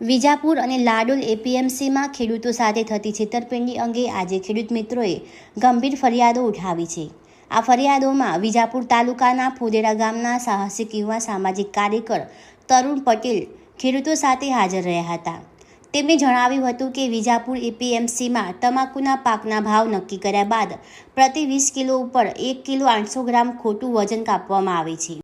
વિજાપુર અને લાડોલ એપીએમસીમાં ખેડૂતો સાથે થતી છેતરપિંડી અંગે આજે ખેડૂત મિત્રોએ ગંભીર ફરિયાદો ઉઠાવી છે. આ ફરિયાદોમાં વિજાપુર તાલુકાના ફુદેરા ગામના સાહસિક યુવા સામાજિક કાર્યકર તરુણ પટેલ ખેડૂતો સાથે હાજર રહ્યા હતા. તેમણે જણાવ્યું હતું કે વિજાપુર એપીએમસીમાં તમાકુના પાકના ભાવ નક્કી કર્યા બાદ પ્રતિ વીસ કિલો ઉપર એક કિલો આઠસો ગ્રામ ખોટું વજન કાપવામાં આવે છે.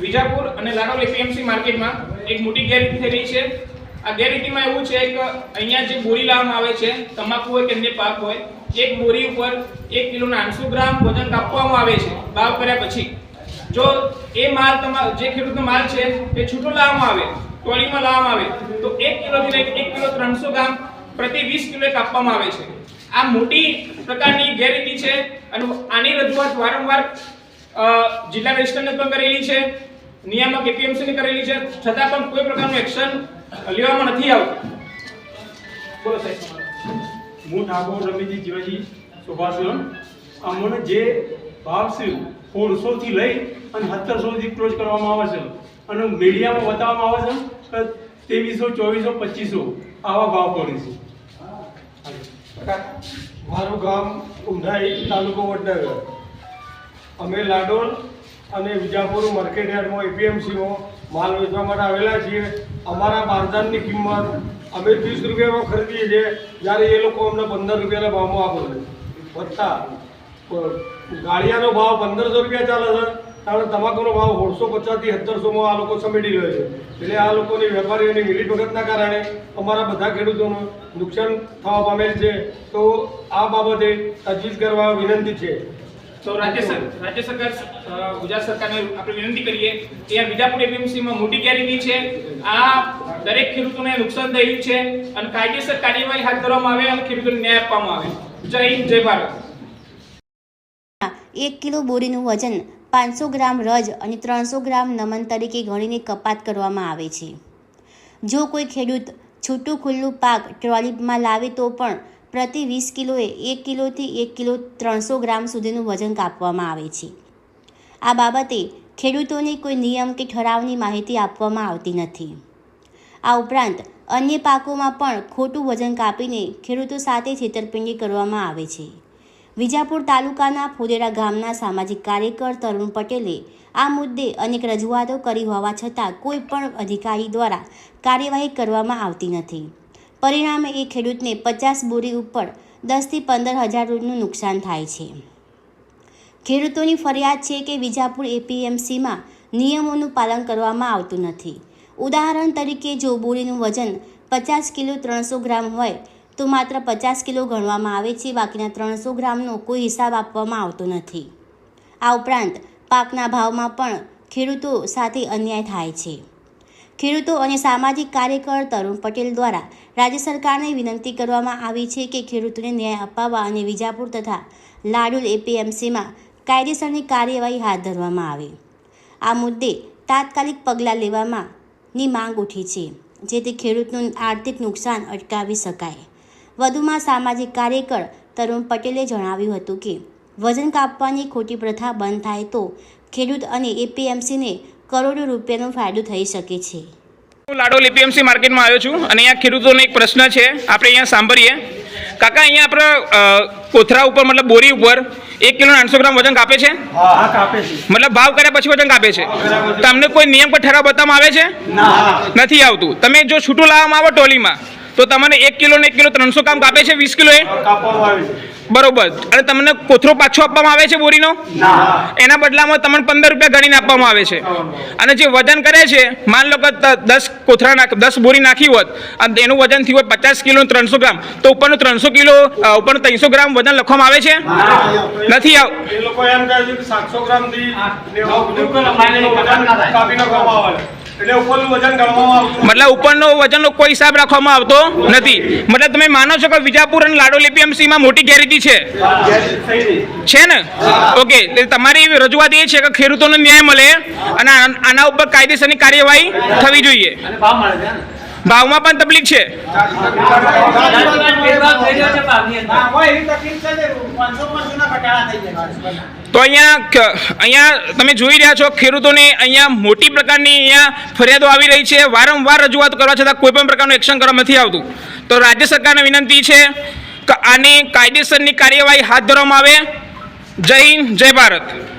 વિજાપુર અને લાડોલ એપીએમસી માર્કેટમાં એક મોટી ગેરરીતિ થઈ રહી છે. આ ગેરરીતિમાં એવું છે કે અહીંયા જે બોરી લાવવામાં આવે છે, તમાકુ હોય કે અન્ય પાક હોય, એક બોરી ઉપર એક કિલોના આઠસો ગ્રામ વજન કાપવામાં આવે છે ભાવ કર્યા પછી. જો એ માલ તમા, જે ખેડૂતનો માલ છે એ છૂટો લાવવામાં આવે, ટોળીમાં લાવવામાં આવે, તો એક કિલોથી લઈને એક કિલો ત્રણસો ગ્રામ પ્રતિ વીસ કિલો કાપવામાં આવે છે. આ મોટી પ્રકારની ગેરરીતિ છે અને આની રજૂઆત વારંવાર જિલ્લા રજિસ્ટરને પણ કરેલી છે, નિયામક એપીએમસીને કરેલી છે. છતાં પણ કોઈ પ્રકારનું એક્શન લેવામાં નથી આવતું. બોલો સાહેબ. હું ઠાકોર રમીજી જીવાજી સુભાષ અમને જે ભાવ છે સોળસોથી લઈ અને સત્તરસો સુધી ક્લોઝ કરવામાં આવે છે. અને મીડિયામાં બતાવવામાં આવે છે કે ત્રેવીસો ચોવીસો પચીસો આવા ભાવ પડે છે. મારું ગામ ઉંધાઈ તાલુકો વડનગર. અમે લાડોલ અને વિજાપુર માર્કેટ યાર્ડમાં એપીએમસીમાં માલ વેચવા માટે આવેલા છીએ. અમારા બારદાનની કિંમત અમે ત્રીસ રૂપિયામાં ખરીદીએ છીએ. જ્યારે એ લોકો અમને પંદર રૂપિયાના ભાવમાં આપે છે. વધતા ગાળિયાનો ભાવ પંદરસો રૂપિયા ચાલે છે. કારણ તમાકુનો ભાવ સોળસો પચાસથી સત્તરસોમાં આ લોકો સમેટી રહ્યો છે. એટલે આ લોકોની વેપારીઓની મિલીભગતના કારણે અમારા બધા ખેડૂતોનું નુકસાન થવા પામેલ છે. તો આ બાબતે તજવીજ કરવા વિનંતી છે. એક કિલો બોરીનું વજન પાંચસો ગ્રામ રજ અને ત્રણસો ગ્રામ નમન તરીકે ગણીને કપાત કરવામાં આવે છે. જો કોઈ ખેડૂત છૂટું ખુલ્લું પાક ટ્રોલીમાં લાવે તો પણ પ્રતિ વીસ કિલોએ એક કિલોથી એક કિલો ત્રણસો ગ્રામ સુધીનું વજન કાપવામાં આવે છે. આ બાબતે ખેડૂતોને કોઈ નિયમ કે ઠરાવની માહિતી આપવામાં આવતી નથી. આ ઉપરાંત, અન્ય પાકોમાં પણ ખોટું વજન કાપીને ખેડૂતો સાથે છેતરપિંડી કરવામાં આવે છે. વિજાપુર તાલુકાના ફુદેરા ગામના સામાજિક કાર્યકર તરુણ પટેલે આ મુદ્દે અનેક રજૂઆતો કરી હોવા છતાં કોઈ પણ અધિકારી દ્વારા કાર્યવાહી કરવામાં આવતી નથી. પરિણામે એ ખેડૂતને પચાસ બોરી ઉપર દસથી પંદર હજાર રૂપિયાનું નુકસાન થાય છે. ખેડૂતોની ફરિયાદ છે કે વિજાપુર એપીએમસીમાં નિયમોનું પાલન કરવામાં આવતું નથી. ઉદાહરણ તરીકે જો બોરીનું વજન પચાસ કિલો ત્રણસો ગ્રામ હોય, તો માત્ર પચાસ કિલો ગણવામાં આવે છે, બાકીના ત્રણસો ગ્રામનો કોઈ હિસાબ આપવામાં આવતો નથી. આ ઉપરાંત પાકના ભાવમાં પણ ખેડૂતો સાથે અન્યાય થાય છે. ખેડૂતો અને સામાજિક કાર્યકર તરુણ પટેલ દ્વારા રાજ્ય સરકારને વિનંતી કરવામાં આવી છે કે ખેડૂતોને ન્યાય અપાવવા અને વિજાપુર તથા લાડુલ એપીએમસીમાં કાયદેસરની કાર્યવાહી હાથ ધરવામાં આવે. આ મુદ્દે તાત્કાલિક પગલાં લેવામાં ની માંગ ઉઠી છે, જેથી ખેડૂતનું આર્થિક નુકસાન અટકાવી શકાય. વધુમાં સામાજિક કાર્યકર તરુણ પટેલે જણાવ્યું હતું કે, વજન કાપવાની ખોટી પ્રથા બંધ થાય તો ખેડૂત અને એપીએમસીને કરોડો રૂપિયાનો ફાયદો થઈ શકે છે. હું લાડોલ એપીએમસી માર્કેટમાં આવ્યો છું અને અહીંયા ખેડૂતોનો એક પ્રશ્ન છે. આપણે અહીંયા સાંભળીએ. કાકા અહીંયા આપણે કોથરા ઉપર મતલબ બોરી ઉપર એક કિલો આઠસો ગ્રામ વજન કાપે છે? હા કાપે છે. મતલબ ભાવ કર્યા પછી વજન કાપે છે. તમને કોઈ નિયમ પર ઠરાવ બતાવવામાં આવે છે? નથી આવતું. તમે જો છૂટું લાવવામાં આવો ટોલીમાં તો તમને એક કિલો ને એક કિલો ત્રણસો કામ કાપે છે વીસ કિલો એ? કાપવામાં આવે છે. બરોબર. અને તમને કોથરો પાછો આપવામાં આવે છે બોરીનો? એના બદલામાં તમને પંદર રૂપિયા ગણીને આપવામાં આવે છે. અને જે વજન કરે છે માન લો કે દસ કોથરા નાખ દસ બોરી નાખી હોત અને એનું વજન થયું હોય પચાસ કિલો ત્રણસો ગ્રામ. તો ઉપરનું ત્રણસો કિલો ઉપર ઉપરનું ત્રણસો ગ્રામ વજન લખવામાં આવે છે? નથી આવ એ લોકો એમ કહે છે કે સાતસો ગ્રામ મતલબ ઉપરનો વજનનો કોઈ હિસાબ રાખવામાં આવતો નથી. મતલબ તમે માનો છો કે વિજાપુર અને લાડોલ એપીએમસીમાં મોટી ગેરરીતિ છે? છે ને? ઓકે તમારી રજૂઆત એ છે કે ખેડૂતોને ન્યાય મળે અને આના ઉપર કાયદેસરની કાર્યવાહી થવી જોઈએ. ભાવમાં પણ તકલીફ છે. તો અહીંયા અહીંયા તમે જોઈ રહ્યા છો, ખેડૂતોને અહીંયા મોટી પ્રકારની અહીંયા ફરિયાદો આવી રહી છે. વારંવાર રજૂઆત કરવા છતાં કોઈ પણ પ્રકારનું એક્શન કરવામાં નથી આવતું. તો રાજ્ય સરકારને વિનંતી છે કે આની કાયદેસરની કાર્યવાહી હાથ ધરવામાં આવે. જય હિન્દ, જય ભારત.